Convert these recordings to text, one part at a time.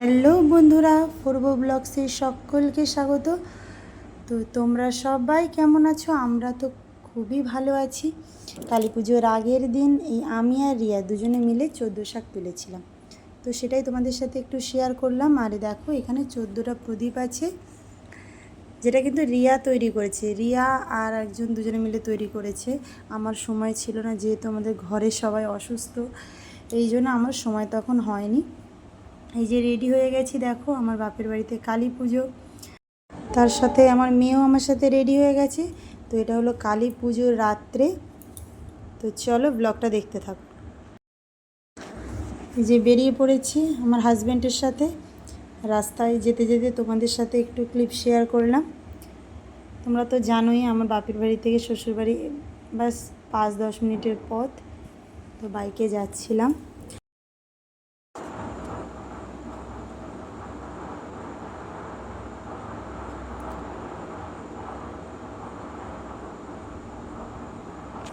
Hello বন্ধুরা, পূর্ব ব্লগসে সকলকে স্বাগত। তো তোমরা সবাই কেমন আছো? আমরা তো খুবই ভালো আছি। কালী পুজোর আগের দিন এই আমি আর রিয়া দুজনে মিলে চোদ্দ শাক তুলেছিলাম। তো সেটাই তোমাদের সাথে একটু শেয়ার করলাম। আর দেখো, এখানে চোদ্দোটা প্রদীপ আছে, যেটা কিন্তু রিয়া তৈরি করেছে। রিয়া আর একজন দুজনে মিলে তৈরি করেছে। আমার সময় ছিল না, যেহেতু আমাদের ঘরে সবাই অসুস্থ, এই জন্য আমার সময় তখন হয়নি। এই যে রেডি হয়ে গেছি, দেখো আমার বাপের বাড়িতে কালী পুজো। তার সাথে আমার মেয়েও আমার সাথে রেডি হয়ে গেছে। তো এটা হলো কালী পুজোর রাত্রে। তো চলো ব্লগটা দেখতে থাকো। এই যে বেরিয়ে পড়েছি আমার হাজব্যান্ডের সাথে। রাস্তায় যেতে যেতে তোমাদের সাথে একটু ক্লিপ শেয়ার করলাম। তোমরা তো জানোই আমার বাপের বাড়ি থেকে শ্বশুরবাড়ি বাস পাঁচ দশ মিনিটের পথ। তো বাইকে যাচ্ছিলাম।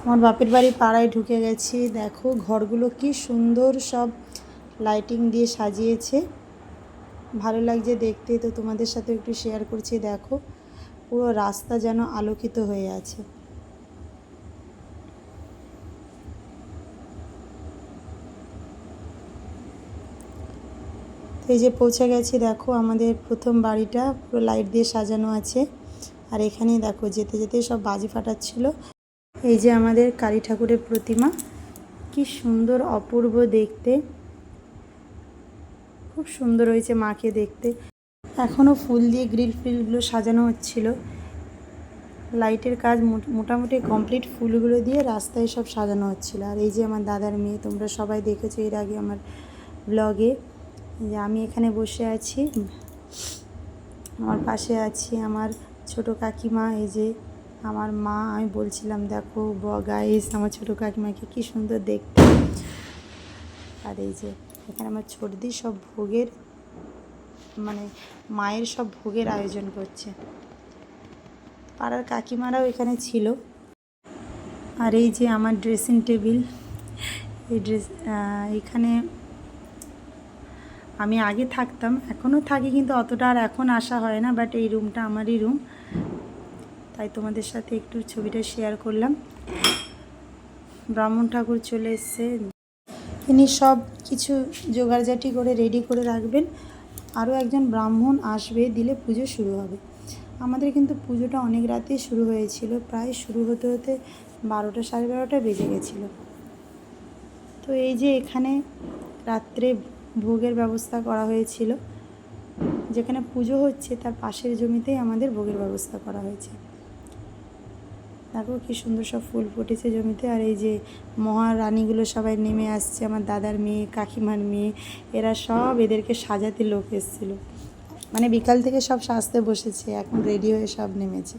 আমার বাপের বাড়ি পাড়ায় ঢুকে গেছি। দেখো, ঘরগুলো কি সুন্দর সব লাইটিং দিয়ে সাজিয়েছে। ভালো লাগছে দেখতে, তো তোমাদের সাথে একটু শেয়ার করছি। দেখো, পুরো রাস্তা যেন আলোকিত হয়ে আছে। এই যে পৌঁছে গেছি, দেখো, আমাদের প্রথম বাড়িটা পুরো লাইট দিয়ে সাজানো আছে। আর এখানেই দেখো, যেতে যেতে সব বাজি ফাটাচ্ছিল। এই যে আমাদের কালী ঠাকুরের প্রতিমা, কি সুন্দর, অপূর্ব দেখতে। খুব সুন্দর হয়েছে মাকে দেখতে। এখনও ফুল দিয়ে গ্রিল ফিলগুলো সাজানো হচ্ছিল। লাইটের কাজ মোট- মোটামুটি কমপ্লিট ফুলগুলো দিয়ে রাস্তায় সব সাজানো হচ্ছিল। আর এই যে আমার দাদার মেয়ে, তোমরা সবাই দেখেছ এর আগে আমার ব্লগে। যে আমি এখানে বসে আছি, আমার পাশে আছি আমার ছোট কাকিমা, এই যে আমার মা, আমি বলছিলাম, দেখো গাইস আমার ছোটো কাকিমাকে কী সুন্দর দেখতে। আর এই যে, এখানে আমার ছোটদি সব ভোগের মানে মায়ের সব ভোগের আয়োজন করছে। পাড়ার কাকিমারাও এখানে ছিল। আর এই যে আমার ড্রেসিং টেবিল এই ড্রেস এখানে আমি আগে থাকতাম, এখনও থাকি কিন্তু অতটা আর এখন আসা হয় না বাট এই রুমটা আমারই রুম তাই তোমাদের সাথে একটু ছবিটা শেয়ার করলাম। ব্রাহ্মণ ঠাকুর চলে এসছে। তিনি সব কিছু জোগাড়জাটি করে রেডি করে রাখবেন। আরও একজন ব্রাহ্মণ আসবে, দিলে পুজো শুরু হবে। আমাদের কিন্তু পুজোটা অনেক রাতেই শুরু হয়েছিল। প্রায় শুরু হতে হতে বারোটা সাড়ে বারোটা বেজে গেছিল। তো এই যে এখানে রাত্রে ভোগের ব্যবস্থা করা হয়েছিল। যেখানে পুজো হচ্ছে, তার পাশের জমিতেই আমাদের ভোগের ব্যবস্থা করা হয়েছে। দেখো কি সুন্দর সব ফুল ফুটেছে জমিতে। আর এই যে মহারানীগুলো সবাই নেমে আসছে, আমার দাদার মেয়ে, কাকিমার মেয়ে, এরা সব এদেরকে সাজাতে লোক এসেছিল। মানে বিকাল থেকে সব সাজতে বসেছে, এখন রেডি হয়ে সব নেমেছে।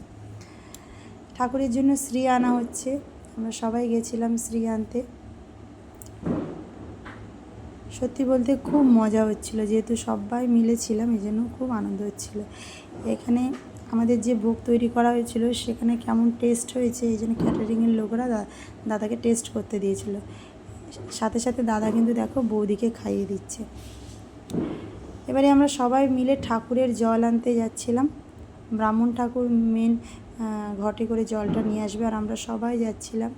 ঠাকুরের জন্য শ্রী আনা হচ্ছে। আমরা সবাই গেছিলাম শ্রী আনতে। সত্যি বলতে খুব মজা হচ্ছিল, যেহেতু সবাই মিলে ছিলাম এই জন্য খুব আনন্দ হচ্ছিল। এখানে আমাদের যে ভোগ তৈরি করা হয়েছিল, সেখানে কেমন টেস্ট হয়েছে, এই জন্য ক্যাটারিংয়ের লোকরা দাদাকে টেস্ট করতে দিয়েছিল। সাথে সাথে দাদা কিন্তু দেখো বৌদিকে খাইয়ে দিচ্ছে। এবারে আমরা সবাই মিলে ঠাকুরের জল আনতে যাচ্ছিলাম। ব্রাহ্মণ ঠাকুর মেন ঘটে করে জলটা নিয়ে আসবে আর আমরা সবাই যাচ্ছিলাম।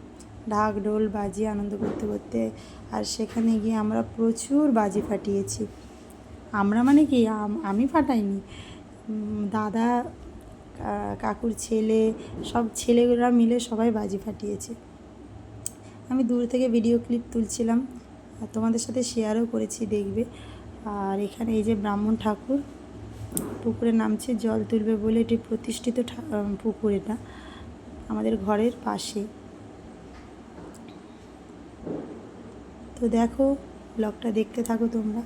ঢাক, ঢোল বাজিয়ে আনন্দ করতে করতে আর সেখানে গিয়ে আমরা প্রচুর বাজি ফাটিয়েছি। আমরা মানে কি, আমি ফাটাইনি। দাদা কাকুর ছেলে, সব ছেলেগুলোরা মিলে সবাই বাজি ফাটিয়েছে। আমি দূর থেকে ভিডিও ক্লিপ তুলছিলাম তোমাদের সাথে শেয়ারও করেছি, দেখবে। আর এখানে এই যে ব্রাহ্মণ ঠাকুর, পুকুরে নামছে, জল তুলবে বলে এটি প্রতিষ্ঠিত পুকুর এটা, আমাদের ঘরের পাশে। তো দেখো ব্লগটা দেখতে থাকো তোমরা।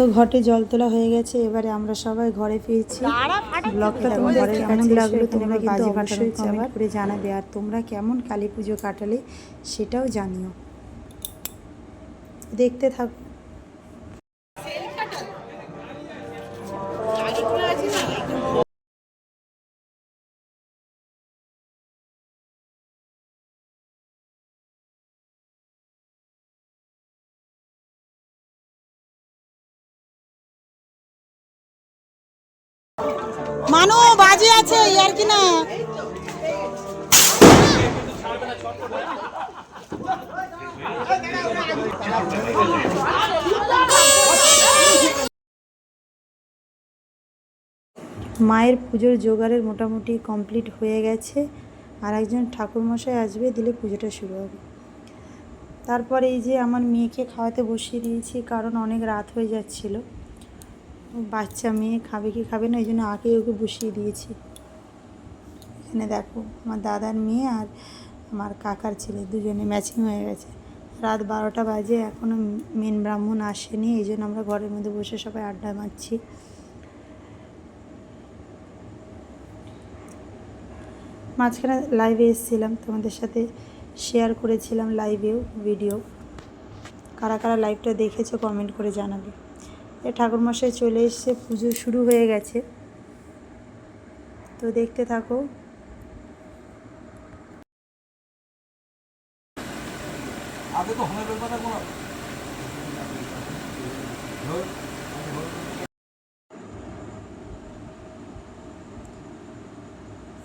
তো ঘটে জল তোলা হয়ে গেছে এবারে আমরা সবাই ঘরে ফিরছি। ব্লগটা তোমাদের কেমন লাগল তোমরা কিন্তু অবশ্যই কমেন্ট করে জানাবে আর তোমরা কেমন কালী পুজো কাটালে সেটাও জানিও। দেখতে থাকো বাজি আছে আর কি না? মায়ের পুজোর জোগাড়ের মোটামুটি কমপ্লিট হয়ে গেছে। আর একজন ঠাকুরমশাই আসবে, দিলে পুজোটা শুরু হবে। তারপরে এই যে আমার মেয়েকে খাওয়াতে বসিয়ে দিয়েছি, কারণ অনেক রাত হয়ে যাচ্ছিল। বাচ্চা মেয়ে খাবে কি খাবে না, এই জন্য আগে ওকে বসিয়ে দিয়েছি। এখানে দেখো, আমার দাদার মেয়ে আর আমার কাকার ছেলে, দুজনে ম্যাচিং হয়ে গেছে। রাত বারোটা বাজে এখনও মেন ব্রাহ্মণ আসেনি, এই জন্য আমরা ঘরের মধ্যে বসে সবাই আড্ডা মারছি। মাঝখানে লাইভে এসেছিলাম, তোমাদের সাথে শেয়ার করেছিলাম লাইভেও ভিডিও কারা কারা লাইভটা দেখেছ কমেন্ট করে জানাবে। এ ঠাকুরমশাই চলে এসছে পুজো শুরু হয়ে গেছে। তো দেখতে থাকো।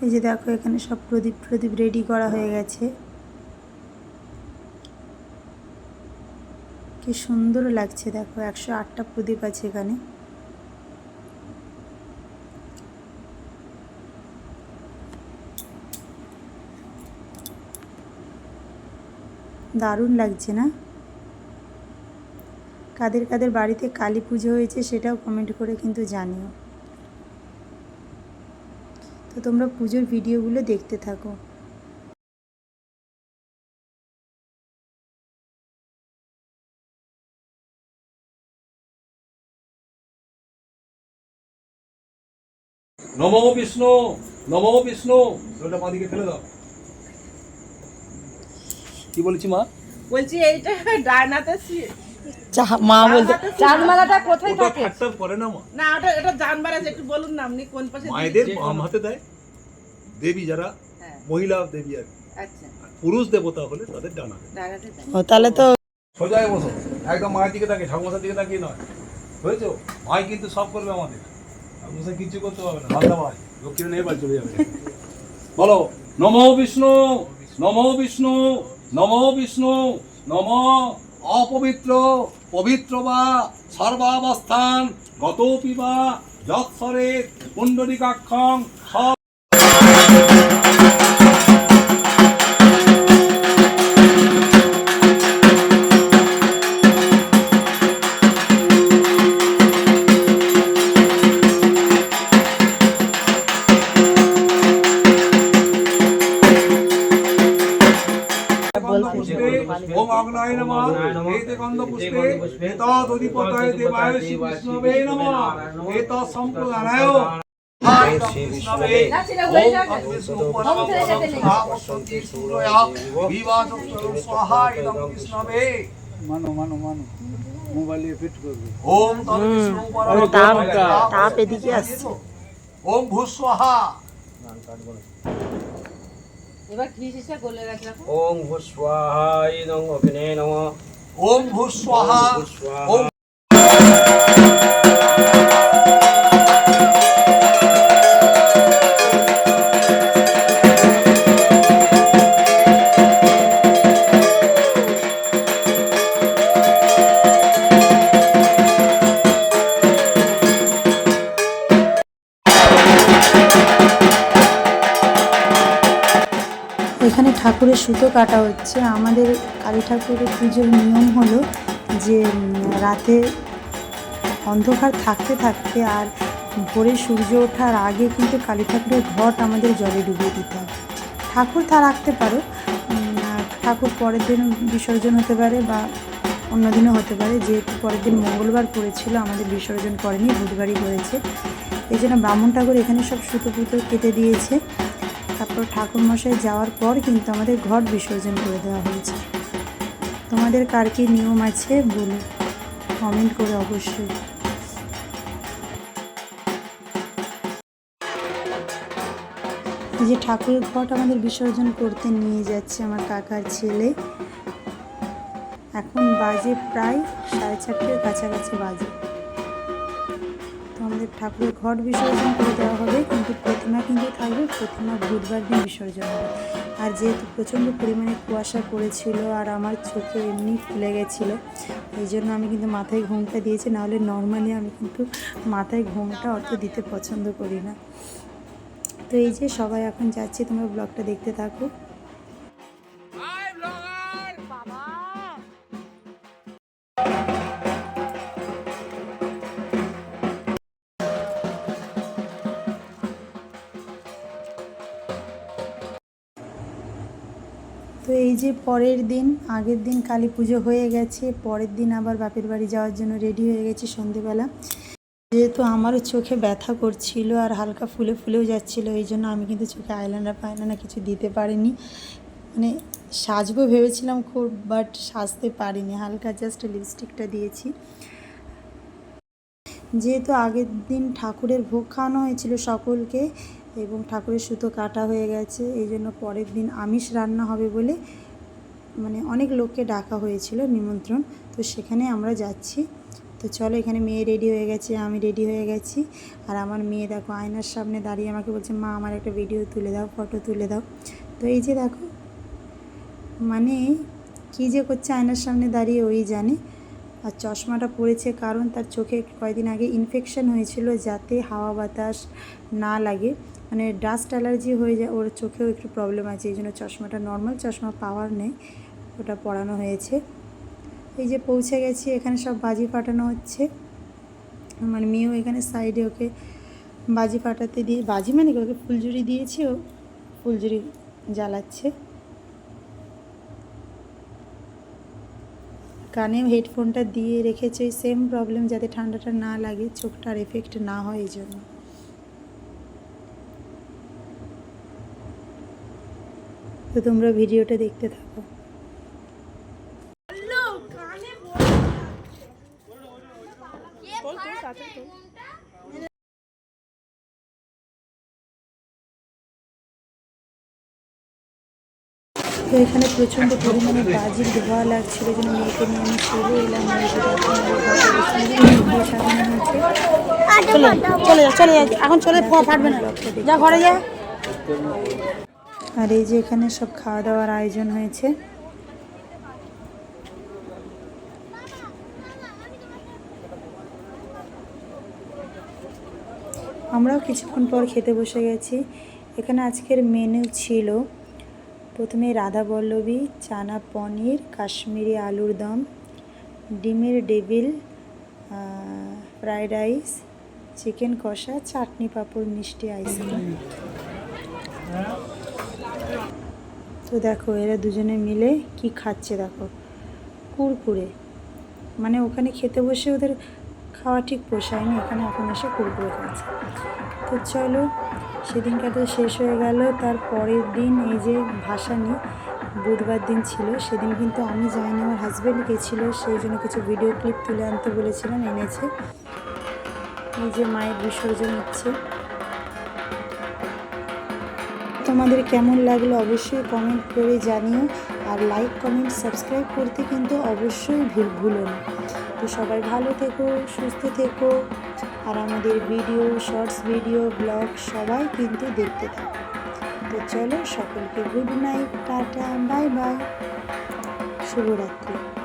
এই যে দেখো এখানে সব প্রদীপ প্রদীপ রেডি করা হয়ে গেছে। কি সুন্দর লাগছে দেখো, একশো আটটা প্রদীপ আছে এখানে। দারুণ লাগছে না? কাদের কাদের বাড়িতে কালী পুজো হয়েছে সেটাও কমেন্ট করে কিন্তু জানিও। তো তোমরা পুজোর ভিডিওগুলো দেখতে থাকো। নমো বিষ্ণু নমো বিষ্ণু। ওটা বাঁদিকে ফেলে দাও। কি বলেছি মা? বলছি এইটা ডায়নাতে সি- মা বলতে চাঁদমালাটা কোথায় ওটা থাকে? ফ্যাক্টর করে না মা। না ওটা এটা জানবার আছে একটু বলুন না আপনি কোন পাশে মায়েদের বাম হাতে দেয় দেবী যারা হ্যাঁ, মহিলা দেবী আর কি। আচ্ছা। আর পুরুষ দেবতা হলে তাদের ডান ও তাহলে তো সোজায় বসো। একদম মায়ের দিকে তাকিয়ে ঠাকুমার দিকে তাকিয়ে নয়। হয়েছো মাই কিন্তু সব করবে আমাদের। বলো, নমো বিষ্ণু নমো বিষ্ণু নমো বিষ্ণু, নম অপবিত্র, পবিত্র বা সর্বাবস্থান, গতপি বা যৎসরে, পুণ্ডরিকাক্ষং, সব ওম অগ্নায় নমঃ। এতে গন্ধ পুষ্পে এতদ অধিপতায় দেবায় শ্রী বিষ্ণবে নমঃ। এত সম্প্রদানায় মানো মানো মানো। মোবাইলে ফিট করবে। ওম তাপ তাপ এদিকে আসছে। ওম ভূস্বাহা এবার ঘি শিশা গলে রাখলাম ওং ভুস্বাহা ইদং অগ্নে নম। ওম ভূস্বাহা ওম ঠাকুরের সুতো কাটা হচ্ছে। আমাদের কালী ঠাকুরের পুজোর নিয়ম হলো যে রাতে অন্ধকার থাকতে থাকতে আর ভোরে সূর্য ওঠার আগে কিন্তু কালী ঠাকুরের ঘট আমাদের জলে ডুবিয়ে দিতে হয়। ঠাকুর তা রাখতে পারো ঠাকুর পরের দিন বিসর্জন হতে পারে বা অন্য দিনও হতে পারে। যেহেতু পরের দিন মঙ্গলবার পড়েছিল, আমাদের বিসর্জন করেনি, বুধবারই করেছে এই জন্য ব্রাহ্মণ ঠাকুর এখানে সব সুতো পুতো কেটে দিয়েছে। তারপর ঠাকুর মশাই যাওয়ার পর কিন্তু আমাদের ঘট বিসর্জন করে দেওয়া হয়েছে। তোমাদের কার কি নিয়ম আছে বলো কমেন্ট করে অবশ্যই। যে ঠাকুরের ঘট আমাদের বিসর্জন করতে নিয়ে যাচ্ছে আমার কাকার ছেলে। এখন বাজে প্রায় সাড়ে চারটের কাছাকাছি বাজে। তো আমাদের ঠাকুরের ঘট বিসর্জন করে দেওয়া হবে, কিন্তু প্রতিমা কিন্তু থাকবে, প্রতিমা বুধবার দিন বিসর্জন হবে। আর যেহেতু প্রচণ্ড পরিমাণে কুয়াশা পড়েছিল আর আমার চোখে এমনি ফুলে গেছিল, এই জন্য আমি কিন্তু মাথায় ঘুমটা দিয়েছি, নাহলে নর্মালি আমি কিন্তু মাথায় ঘুমটা অত দিতে পছন্দ করি না। তো এই যে সবাই এখন যাচ্ছি, তোমরা ব্লগটা দেখতে থাকো। যে পরের দিন, আগের দিন কালী পুজো হয়ে গেছে, পরের দিন আবার বাপের বাড়ি যাওয়ার জন্য রেডি হয়ে গেছি সন্ধেবেলা। যেহেতু আমারও চোখে ব্যথা করছিল আর হালকা ফুলে ফুলেও যাচ্ছিল, এই জন্য আমি কিন্তু চোখে আইলাইনার ফাইলাইনার কিছু দিতে পারিনি। মানে সাজবো ভেবেছিলাম খুব বাট সাজতে পারিনি। হালকা জাস্ট লিপস্টিকটা দিয়েছি। যেহেতু আগের দিন ঠাকুরের ভোগ খাওয়ানো হয়েছিল সকলকে, এবং ঠাকুরের সুতো কাটা হয়ে গেছে, এই জন্য পরের দিন আমিষ রান্না হবে বলে মানে অনেক লোককে ডাকা হয়েছিল নিমন্ত্রণ, তো সেখানে আমরা যাচ্ছি। তো চলো এখানে মেয়ে রেডি হয়ে গেছে, আমি রেডি হয়ে গেছি। আর আমার মেয়ে দেখো আয়নার সামনে দাঁড়িয়ে আমাকে বলছে, মা, আমার একটা ভিডিও তুলে দাও ফটো তুলে দাও। তো এই যে দেখো মানে কী যে করছে আয়নার সামনে দাঁড়িয়ে, ওই জানে। আর চশমাটা পড়েছে কারণ তার চোখে কয়েকদিন আগে ইনফেকশন হয়েছিল যাতে হাওয়া বাতাস না লাগে। মানে ডাস্ট অ্যালার্জি হয়ে যায়, ওর চোখেও একটু প্রবলেম আছে, এই জন্য চশমাটা নর্মাল চশমা পাওয়ার নেই। ওটা পড়ানো হয়েছে। এই যে পৌঁছে গেছি, এখানে সব বাজি ফাটানো হচ্ছে। মানে মেয়েও এখানে সাইডে ওকে বাজি ফাটাতে দিয়ে, বাজি মানে ওকে ফুলঝুরি দিয়েছি, ও ফুলঝুরি জ্বালাচ্ছে। কানে হেডফোনটা দিয়ে রেখেছে, ওই সেম প্রবলেম যাতে ঠান্ডাটা না লাগে, চোখটার এফেক্ট না হয় এই জন্য। তো তোমরা ভিডিওটা দেখতে থাকো। এখানে প্রচণ্ড পরিমাণে বাজির ধোয়া লাগছিল যেন মেয়েকে নিয়ে আমি চলে এলাম। চলে চলে যা চলে যা এখন চলে ফাটবে না। যা ঘরে যা। আর এই যে এখানে সব খাওয়া দাওয়ার আয়োজন হয়েছে। আমরাও কিছুক্ষণ পর খেতে বসে গেছি। এখানে আজকের মেনু ছিল প্রথমে রাধা বল্লভী, চানা পনির, কাশ্মীরি আলুর দম, ডিমের ডেভিল ফ্রায়েড রাইস, চিকেন কষা, চাটনি পাঁপড়, মিষ্টি আইসক্রিম। তো দেখো, এরা দুজনে মিলে কি খাচ্ছে দেখো। কুরকুরে। মানে ওখানে খেতে বসে ওদের খাওয়া ঠিক পোষায়নি, এখানে এখন এসে কুরকুরে খাচ্ছে। তো চলো সেদিনকার তো শেষ হয়ে গেল, তার পরের দিন এই যে ভাসানি বুধবার দিন ছিল, সেদিন কিন্তু আমি যাইনি আমার হাজব্যান্ড গেছিল সেই জন্য কিছু ভিডিও ক্লিপ তুলে আনতে বলেছিলাম এনেছে। এই যে মায়ের বিসর্জন হচ্ছে। তোমাদের কেমন লাগল অবশ্যই কমেন্ট করে জানিও, আর লাইক কমেন্ট সাবস্ক্রাইব করতে কিন্তু অবশ্যই ভুল ভুলো না। তো সবাই ভালো থেকো, সুস্থ থেকো। আর আমাদের ভিডিও, শর্টস ভিডিও, ব্লগ সবাই কিন্তু দেখতে থাকো। তো চলো সকলকে good night, tata, bye bye, শুভরাত্রি।